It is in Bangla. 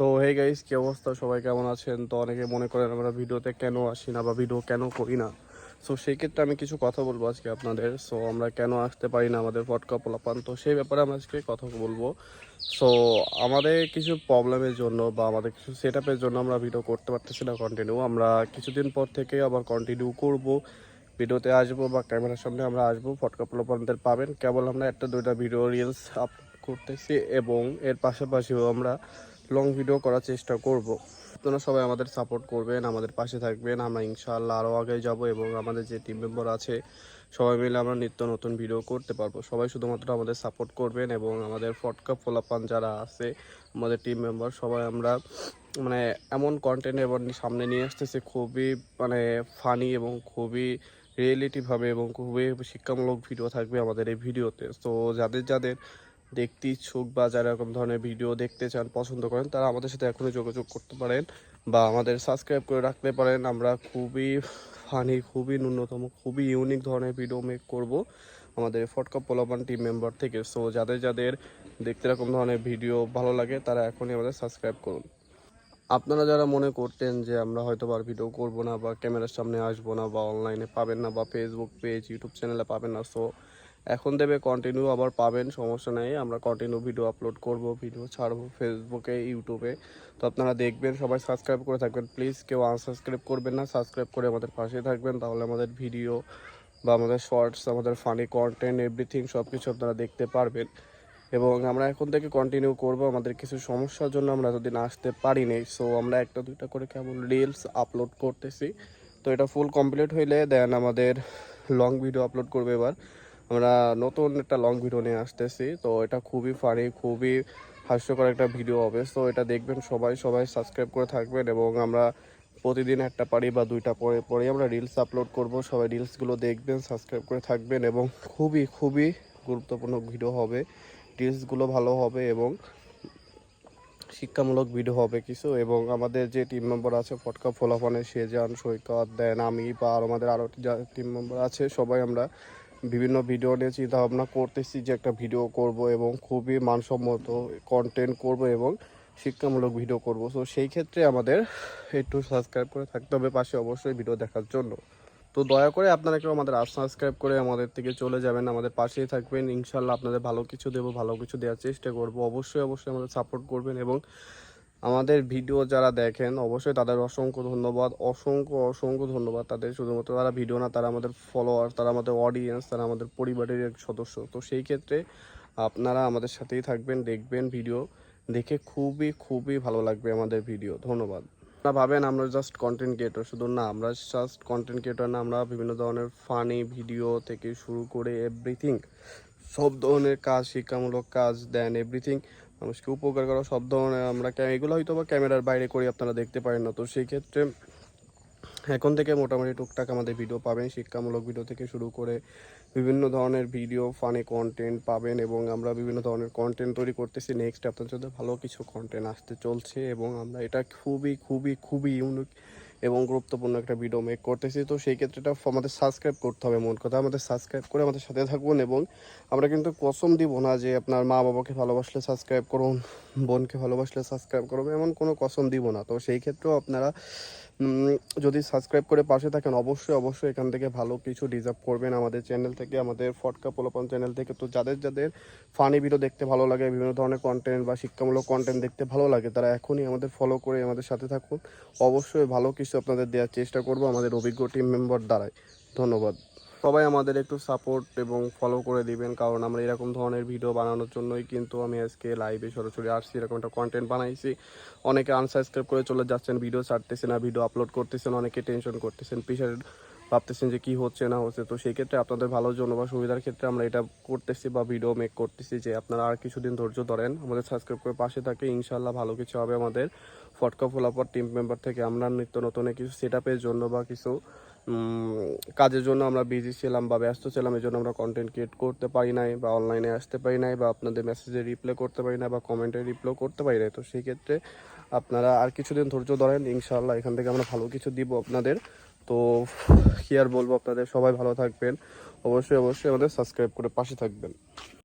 তো হে গাইস কি অবস্থা? সবাই কেমন আছেন? তো অনেকে মনে করেন আমরা ভিডিওতে কেন আসি না বা ভিডিও কেন করি না। সো সেই ক্ষেত্রে আমি কিছু কথা বলব আজকে আপনাদের। সো আমরা কেন আসতে পারি না আমাদের ফটকা পোলাপান? তো সেই ব্যাপারে আমরা আজকে কথা বলব। সো আমাদের কিছু প্রবলেমের জন্য বা আমাদের কিছু সেট জন্য আমরা ভিডিও করতে পারতেছি না কন্টিনিউ আমরা কিছুদিন পর থেকে আবার কন্টিনিউ করব। ভিডিওতে আসব বা ক্যামেরার সামনে আমরা আসব। ফটকা পোলাপানদের পাবেন। কেবল আমরা একটা, দুইটা ভিডিও রিলস আপ করতেছি এবং এর পাশাপাশিও আমরা লং ভিডিও করার চেষ্টা করব। আপনারা সবাই আমাদের সাপোর্ট করবেন, আমাদের পাশে থাকবেন। আমরা ইনশাআল্লাহ আরও আগে যাব এবং আমাদের যে টিম মেম্বার আছে, সবাই মিলে আমরা নিত্য নতুন ভিডিও করতে পারব। সবাই শুধুমাত্র আমাদের সাপোর্ট করবেন এবং আমাদের ফটকা ফোলাপান যারা আছে, আমাদের টিম মেম্বার সবাই আমরা মানে এমন কন্টেন্ট এবং সামনে নিয়ে আসতেছে, খুবই মানে ফানি এবং খুবই রিয়েলিটিভাবে এবং খুবই শিক্ষামূলক ভিডিও থাকবে আমাদের এই ভিডিওতে তো যাদের যাদের দেখতে ইচ্ছুক বা যারা এরকম ধরনের ভিডিও দেখতে চান, পছন্দ করেন, তারা আমাদের সাথে এখনই যোগাযোগ করতে পারেন বা আমাদের সাবস্ক্রাইব করে রাখতে পারেন। আমরা খুবই ফানি খুবই ন্যূনতম, খুবই ইউনিক ধরনের ভিডিও মেক করব আমাদের ফটকা পোলাপান টিম মেম্বার থেকে। সো যাদের যাদের দেখতে এরকম ধরনের ভিডিও ভালো লাগে, তারা এখনই আমাদের সাবস্ক্রাইব করুন। আপনারা যারা মনে করতেন যে আমরা হয়তো আর ভিডিও করব না বা ক্যামেরার সামনে আসব না বা অনলাইনে পাবেন না বা ফেসবুক পেজ ইউটিউব চ্যানেলে পাবেন না সো এখন দেবে কন্টিনিউ আবার পাবেন, সমস্যা নেই। আমরা কন্টিনিউ ভিডিও আপলোড করব ভিডিও ছাড়বো ফেসবুকে ইউটিউবে তো আপনারা দেখবেন, সবাই সাবস্ক্রাইব করে থাকবেন। প্লিজ কেউ আনসাবস্ক্রাইব করবেন না সাবস্ক্রাইব করে আমাদের পাশে থাকবেন। তাহলে আমাদের ভিডিও বা আমাদের শর্টস আমাদের ফানি কন্টেন্ট এভরিথিং সব কিছু আপনারা দেখতে পারবেন। এবং আমরা এখন থেকে কন্টিনিউ করব আমাদের কিছু সমস্যার জন্য আমরা এতদিন আসতে পারিনি। সো আমরা একটা, দুইটা করে কেমন রিলস আপলোড করতেছি। তো এটা ফুল কমপ্লিট হইলে দেন আমাদের লং ভিডিও আপলোড করবে এবার। আমরা নতুন একটা লং ভিডিও নিয়ে আসতেছি। তো এটা খুবই ফানি খুবই হাস্যকর একটা ভিডিও হবে। সো এটা দেখবেন সবাই সবাই সাবস্ক্রাইব করে থাকবেন এবং আমরা প্রতিদিন একটা পারি বা দুইটা পরে পরে আমরা রিলস আপলোড করব। সবাই রিলসগুলো দেখবেন সাবস্ক্রাইব করে থাকবেন এবং খুবই খুবই গুরুত্বপূর্ণ ভিডিও হবে। রিলসগুলো ভালো হবে এবং শিক্ষামূলক ভিডিও হবে কিছু এবং আমাদের যে টিম মেম্বার আছে, ফটকা ফোলাফানে সেজান সৈকত, দেন আমি বা আর আমাদের আরও টিম মেম্বার আছে, সবাই আমরা বিভিন্ন ভিডিও নিয়ে চিন্তা ভাবনা করতেছি যে একটা ভিডিও করব এবং খুবই মানসম্মত কন্টেন্ট করব এবং শিক্ষামূলক ভিডিও করব। সো সেই ক্ষেত্রে আমাদের একটু সাবস্ক্রাইব করে থাকতে হবে, পাশে অবশ্যই ভিডিও দেখার জন্য। তো দয়া করে আপনারা কেউ আমাদের সাবস্ক্রাইব করে আমাদের থেকে চলে যাবেন, আমাদের পাশেই থাকবেন। ইনশাল্লাহ আপনাদের ভালো কিছু দেবো, ভালো কিছু দেওয়ার চেষ্টা করব। অবশ্যই অবশ্যই আমাদের সাপোর্ট করবেন এবং আমাদের ভিডিও যারা দেখেন, অবশ্যই তাদের অসংখ্য ধন্যবাদ। অসংখ্য অসংখ্য ধন্যবাদ তাদের শুধুমাত্র তারা ভিডিও না, তারা আমাদের ফলোয়ার তারা আমাদের অডিয়েন্স তারা আমাদের পরিবারের এক সদস্য। তো সেই ক্ষেত্রে আপনারা আমাদের সাথেই থাকবেন, দেখবেন ভিডিও। দেখে খুবই খুবই ভালো লাগবে আমাদের ভিডিও। ধন্যবাদ। আপনারা ভাবেন আমরা জাস্ট কন্টেন্ট ক্রিয়েটর শুধু না, আমরা জাস্ট কন্টেন্ট ক্রিয়েটর না, আমরা বিভিন্ন ধরনের ফানি ভিডিও থেকে শুরু করে এভরিথিং সব ধরনের কাজ, শিক্ষামূলক কাজ দেন এভরিথিং মানুষকে উপকার করা সব ধরনের আমরা এগুলো হয়তো বা ক্যামেরার বাইরে করি আপনারা দেখতে পারেন না। তো সেই ক্ষেত্রে এখন থেকে মোটামুটি টুকটাক আমাদের ভিডিও পাবেন, শিক্ষামূলক ভিডিও থেকে শুরু করে বিভিন্ন ধরনের ভিডিও ফানি কন্টেন্ট পাবেন এবং আমরা বিভিন্ন ধরনের কন্টেন্ট তৈরি করতেছি। নেক্সট আপনাদের সাথে ভালো কিছু কন্টেন্ট আসতে চলছে এবং আমরা এটা খুবই খুবই খুবই ইউনিক এবং গুরুত্বপূর্ণ একটা ভিডিও মেক করতেছি। তো সেই ক্ষেত্রে এটা আমাদের সাবস্ক্রাইব করতে হবে মন কথা। আমাদের সাবস্ক্রাইব করে আমাদের সাথে থাকুন এবং আমরা কিন্তু কসম দিব না যে আপনার মা বাবাকে ভালোবাসলে সাবস্ক্রাইব করুন, বোনকে ভালোবাসলে সাবস্ক্রাইব করুন, এমন কোনো কসম দিব না। তো সেই ক্ষেত্রেও আপনারা যদি সাবস্ক্রাইব করে পাশে থাকেন, অবশ্যই অবশ্যই এখান থেকে ভালো কিছু ডিজার্ভ করবেন আমাদের চ্যানেল থেকে, আমাদের ফটকা পোলাপন চ্যানেল থেকে। তো যাদের যাদের ফানি ভিডিও দেখতে ভালো লাগে, বিভিন্ন ধরনের কন্টেন্ট বা শিক্ষামূলক কন্টেন্ট দেখতে ভালো লাগে, তারা এখনই আমাদের ফলো করে আমাদের সাথে থাকুন। অবশ্যই ভালো কিছু আপনাদের দেওয়ার চেষ্টা করব আমাদের অভিজ্ঞ টিম মেম্বার দ্বারাই। ধন্যবাদ। সবাই আমাদের একটু সাপোর্ট এবং ফলো করে দিবেন, কারণ আমরা এরকম ধরনের ভিডিও বানানোর জন্যই কিন্তু আমি আজকে লাইভে সরাসরি আসছি, এরকম একটা কন্টেন্ট বানাইছি। অনেকে আনসাবস্ক্রাইব করে চলে যাচ্ছেন ভিডিও ছাড়তেছে না ভিডিও আপলোড করতেছেন, অনেকে টেনশন করতেছেন পিছনে ভাবতেছেন যে কি হচ্ছে, না হচ্ছে। তো সেই ক্ষেত্রে আপনাদের ভালোর জন্য বা সুবিধার ক্ষেত্রে আমরা এটা করতেছি বা ভিডিও মেক করতেছি যে আপনারা আর কিছুদিন ধৈর্য ধরেন, আমাদের সাবস্ক্রাইব করে পাশে থাকে ইনশাল্লাহ ভালো কিছু হবে আমাদের। ফটকা ফোলাপর টিম মেম্বার থেকে আমরা নিত্য নতুন কিছু সেট জন্য বা কিছু কাজের জন্য আমরা বিজি ছিলাম বা ব্যস্ত ছিলাম এই জন্য আমরা কন্টেন্ট ক্রিয়েট করতে পারি নাই বা অনলাইনে আসতে পারি নাই বা আপনাদের মেসেজে রিপ্লাই করতে পারি না বা কমেন্টে রিপ্লাই করতে পারি নাই। তো সেই ক্ষেত্রে আপনারা আর কিছুদিন ধৈর্য ধরেন ইনশাল্লাহ এখান থেকে আমরা ভালো কিছু দিব আপনাদের। তো কি আর বলব আপনাদের, সবাই ভালো থাকবেন। অবশ্যই অবশ্যই আমাদের সাবস্ক্রাইব করে পাশে থাকবেন।